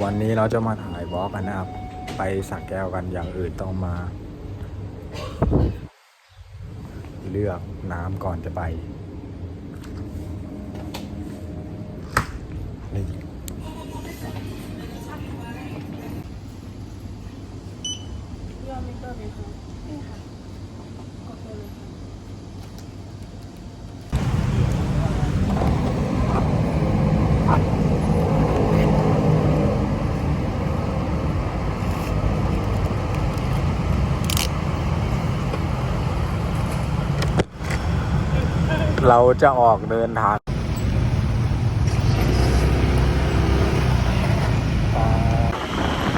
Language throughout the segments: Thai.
วันนี้เราจะมาถ่ายวอล์กกันนะครับ ไปสักแก้วกันอย่างอื่นต้องมา เลือกน้ำก่อนจะไปนี่ยอดมิเตอร์เลยค่ะนี่ค่ะโอเคเลยค่ะ เราจะออกเดินทาง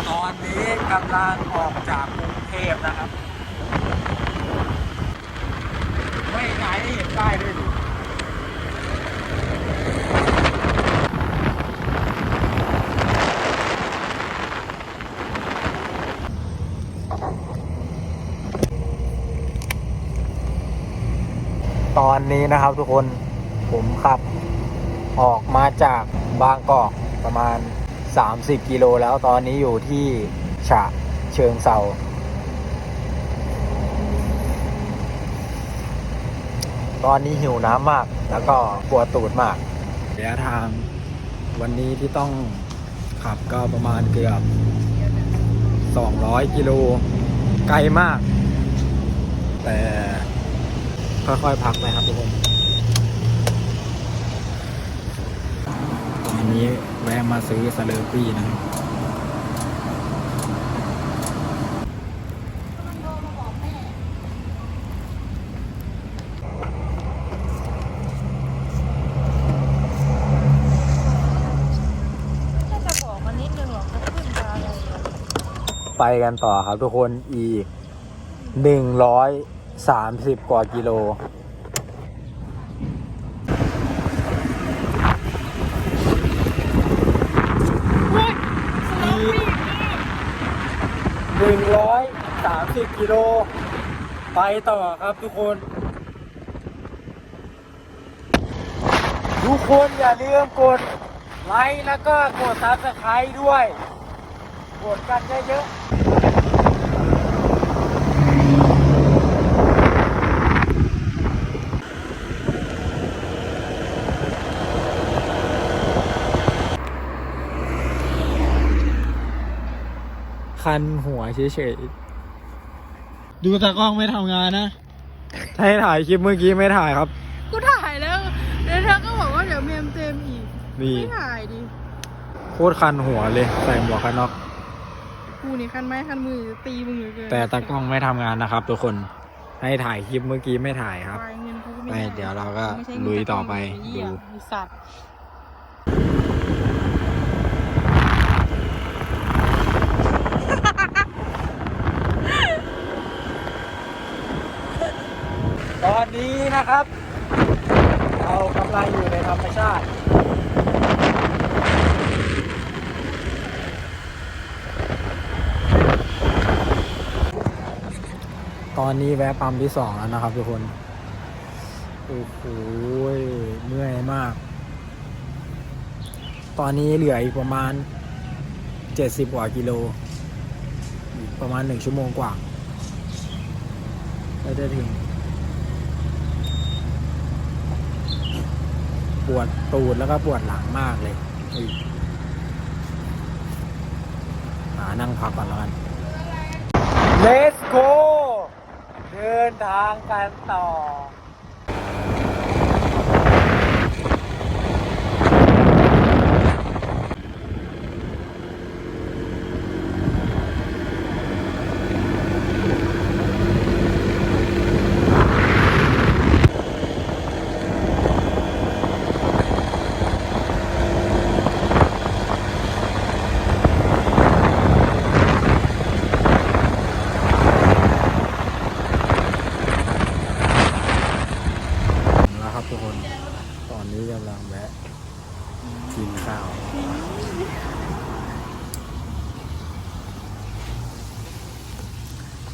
ตอนนี้กำลังออกจากกรุงเทพนะครับ ไม่ไหนเห็นป้ายด้วย ตอนนี้นะครับทุกคนผมขับ ออกมาจากบางกอกประมาณ 30 กิโลแล้วตอนนี้อยู่ที่ฉะเชิงเซาตอนนี้หิวน้ำมากแล้วก็ปวดตูดมากระยะทางวันนี้ที่ต้องขับก็ประมาณเกือบ 200 กิโลไกลมาก แต่ ค่อยๆพักนะครับทุกคนวันนี้แวะมาซื้อสเลอร์ปี้นะครับถ้าจะบอกมันนิดนึงหรอกจะขึ้นมาอะไรอะไปกันต่อครับทุกคนอีกหนึ่งร้อย สามสิบกว่ากิโล หนึ่งร้อยสามสิบกิโล ไปต่อครับทุกคน ทุกคนอย่าลืมกดไลค์แล้วก็กดซับสไครต์ด้วย กดกันเยอะๆ คันหัวเฉยๆ ดูตากล้องไม่ทำงานนะ ให้ถ่ายคลิปเมื่อกี้ไม่ถ่ายครับ กูถ่ายแล้วแล้วเธอก็บอกว่าเดี๋ยวเมมเต็มอีก นี่ ไม่ถ่ายดิ โคตรคันหัวเลยใส่หมวกกันน็อก กูนี่คันไม้คันมือจะตีมึงเหลือเกินแต่ตากล้องไม่ทำงานนะครับ ทุกคน ให้ถ่ายคลิปเมื่อกี้ไม่ถ่ายครับวายเงินกูก็ไปไม่เดี๋ยวเราก็ไม่ใช่เงินลุยต่อไปเหี้ยดูไอ้สัตว์ ตอนนี้นะ ครับ เรากำลังอยู่ในธรรมชาติตอนนี้แวะปั๊มที่สองแล้วนะครับทุกคน โอ้โหเมื่อยมาก ตอนนี้เหลืออีกประมาณเจ็ดสิบกว่ากิโล ประมาณหนึ่งชั่วโมงกว่าก็จะถึง ปวดตูดแล้วก็ปวดหลังมากเลยหานั่งพักก่อนแล้วกัน Let's go เดินทางกันต่อ ถึงแล้วครับทุกคน ตอนนี้กำลังแวะกินข้าว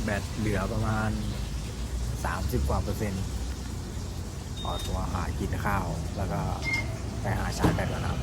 แบตเหลือประมาณ 30 กว่าเปอร์เซ็นต์ขอตัวหากินข้าว แล้วก็ไปหาชาร์จแบตก่อนนะครับ